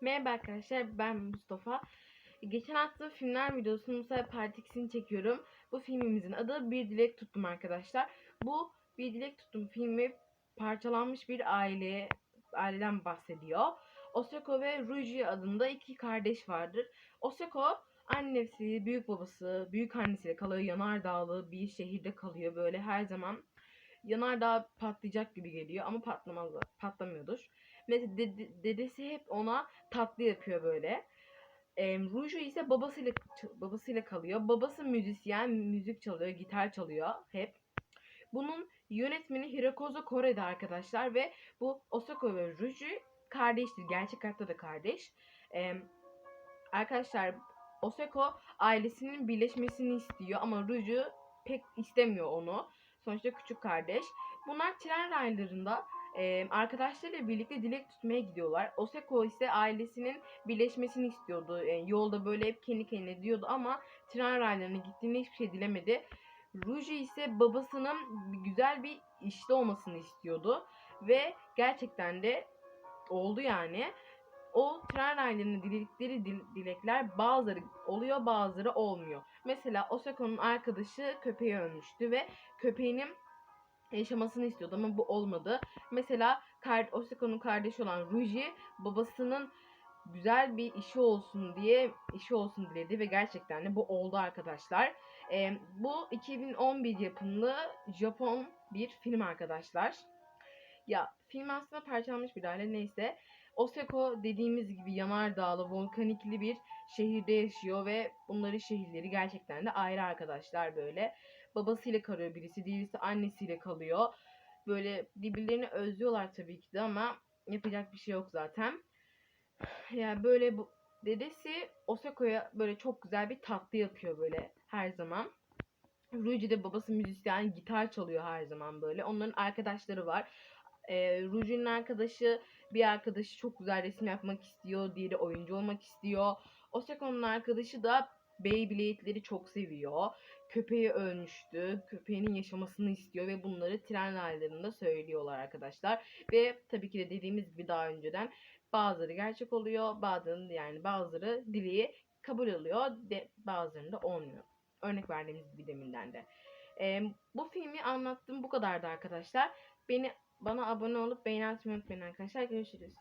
Merhaba arkadaşlar ben Mustafa. Geçen attığım filmler videosunun bu part 2'sini çekiyorum. Bu filmimizin adı Bir Dilek Tuttum arkadaşlar. Bu Bir Dilek Tuttum filmi parçalanmış bir aile aileden bahsediyor. Oseko ve Ruji adında iki kardeş vardır. Oseko annesi, büyük babası, büyük annesiyle kalıyor. Yanardağlı bir şehirde kalıyor. Böyle her zaman yanardağ patlayacak gibi geliyor ama patlamaz patlamıyordur. Mesela dede- dedesi hep ona tatlı yapıyor böyle. E, Ruju ise babasıyla babasıyla kalıyor. Babası müzisyen, müzik çalıyor, gitar çalıyor hep. Bunun yönetmeni Hirokozo Kore'de arkadaşlar ve bu Osako ve Ruju kardeştir. Gerçek hayatta da kardeş. E, arkadaşlar Osako ailesinin birleşmesini istiyor ama Ruju pek istemiyor onu. Sonuçta küçük kardeş. Bunlar tren raylarında e, arkadaşlarıyla birlikte dilek tutmaya gidiyorlar. Oseko ise ailesinin birleşmesini istiyordu. E, yolda böyle hep kendi kendine diyordu ama tren raylarına gittiğinde hiçbir şey dilemedi. Ruji ise babasının güzel bir işte olmasını istiyordu. Ve gerçekten de oldu yani. O tren raylarının diledikleri dil- dilekler bazıları oluyor bazıları olmuyor. Mesela Oseko'nun arkadaşı köpeği ölmüştü ve köpeğinin yaşamasını istiyordu ama bu olmadı. Mesela kar Osiko'nun kardeşi olan Ruji babasının güzel bir işi olsun diye işi olsun diledi ve gerçekten de bu oldu arkadaşlar. Ee, bu 2011 yapımlı Japon bir film arkadaşlar. Ya film aslında parçalanmış bir aile neyse. Oseko dediğimiz gibi yanardağlı, volkanikli bir şehirde yaşıyor ve bunların şehirleri gerçekten de ayrı arkadaşlar böyle. Babasıyla kalıyor birisi, diğerisi annesiyle kalıyor. Böyle birbirlerini özlüyorlar tabii ki de ama yapacak bir şey yok zaten. Yani böyle bu dedesi Oseko'ya böyle çok güzel bir tatlı yapıyor böyle her zaman. Ruji de babası müzisyen gitar çalıyor her zaman böyle. Onların arkadaşları var. Ee, Ruji'nin arkadaşı bir arkadaşı çok güzel resim yapmak istiyor. Diğeri oyuncu olmak istiyor. Oseko'nun arkadaşı da Beyblade'leri çok seviyor. Köpeği ölmüştü. Köpeğinin yaşamasını istiyor ve bunları tren raylarında söylüyorlar arkadaşlar. Ve tabii ki de dediğimiz gibi daha önceden bazıları gerçek oluyor. Bazıları yani bazıları dileği kabul oluyor. De, bazılarında olmuyor. Örnek verdiğimiz gibi deminden de. Ee, bu filmi anlattığım bu kadardı arkadaşlar. Beni bana abone olup beğeni atmayı unutmayın arkadaşlar. Görüşürüz.